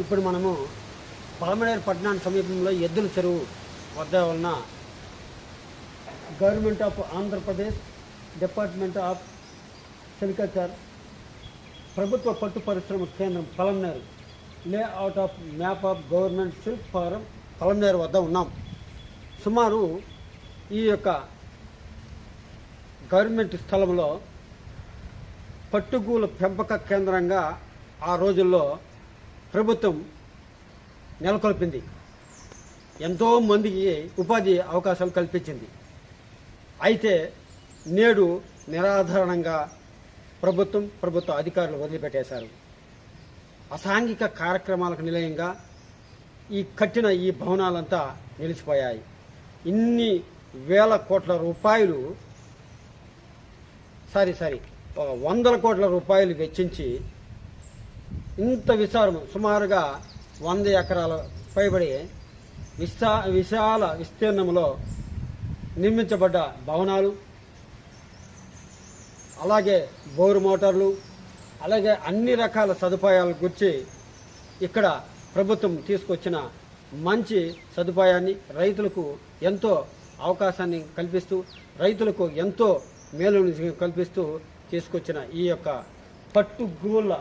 ఇప్పుడు మనము పలమనేరు పట్టణానికి సమీపంలో ఎద్దుల చెరువు వద్ద ఉన్న government of Andhra Pradesh department of sericulture ప్రభుత్వ పట్టు పరిశ్రమ కేంద్రం Palamaner. Layout of map of government silk farm Palamaner వద్ద ఉన్నాం. సుమారు ఈ యొక్క గవర్నమెంట్ స్థలంలో పట్టుగూల పెంపక కేంద్రంగా ఆ రోజుల్లో ప్రభుత్వం నెలకొల్పింది. ఎంతో మందికి ఉపాధి అవకాశాలు కల్పించింది. అయితే నేడు నిరాధారణంగా ప్రభుత్వం ప్రభుత్వ అధికారులు వదిలిపెట్టేశారు. అసాంఘిక కార్యక్రమాలకు నిలయంగా ఈ కట్టిన ఈ భవనాలంతా నిలిచిపోయాయి. ఇన్ని వేల కోట్ల రూపాయలు సారీ సారీ వందల కోట్ల రూపాయలు వెచ్చించి ఇంత విశాలం సుమారుగా వంద ఎకరాల పైబడి విశా విశాల విస్తీర్ణంలో నిర్మించబడ్డ భవనాలు అలాగే బోరు మోటార్లు అలాగే అన్ని రకాల సదుపాయాల గురించి ఇక్కడ ప్రభుత్వం తీసుకొచ్చిన మంచి సదుపాయాన్ని రైతులకు ఎంతో అవకాశాన్ని కల్పిస్తూ రైతులకు ఎంతో మేలును కల్పిస్తూ తీసుకొచ్చిన ఈ యొక్క పట్టుగూళ్ళ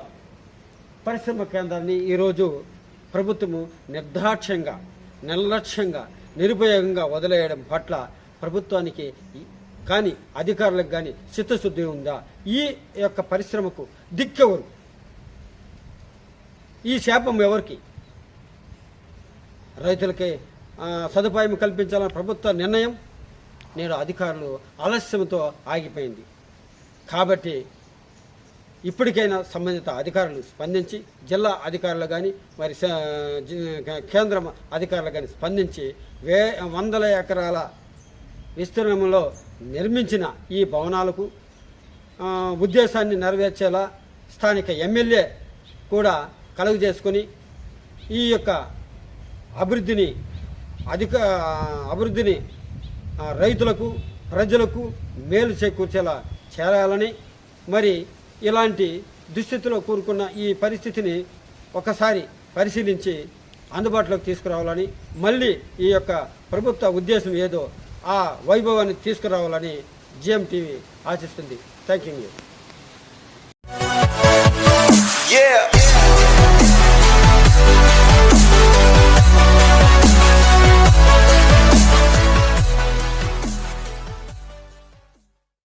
పరిశ్రమ కేంద్రాన్ని ఈరోజు ప్రభుత్వము నిర్దాక్ష్యంగా నిర్లక్ష్యంగా నిరుపయోగంగా వదిలేయడం పట్ల ప్రభుత్వానికి కానీ అధికారులకు కానీ చిత్తశుద్ధి ఉందా? ఈ యొక్క పరిశ్రమకు దిక్కెవరు? ఈ శాపం ఎవరికి? రైతులకి సదుపాయం కల్పించాలన్న ప్రభుత్వ నిర్ణయం నేడు అధికారులు ఆలస్యంతో ఆగిపోయింది. కాబట్టి ఇప్పటికైనా సంబంధిత అధికారులు స్పందించి జిల్లా అధికారులు కానీ మరి కేంద్ర అధికారులు కానీ స్పందించి వే వందల ఎకరాల విస్తీర్ణంలో నిర్మించిన ఈ భవనాలకు ఉద్దేశాన్ని నెరవేర్చేలా స్థానిక ఎమ్మెల్యే కూడా కలుగు చేసుకొని ఈ యొక్క అభివృద్ధిని అధిక అభివృద్ధిని రైతులకు ప్రజలకు మేలు చేకూర్చేలా చేరాలని మరి ఇలాంటి దుస్థితిలో కూరుకున్న ఈ పరిస్థితిని ఒకసారి పరిశీలించి అందుబాటులోకి తీసుకురావాలని మళ్ళీ ఈ యొక్క ప్రభుత్వ ఉద్దేశం ఏదో ఆ వైభవాన్ని తీసుకురావాలని జిఎం టీవీ ఆశిస్తుంది. Thank you.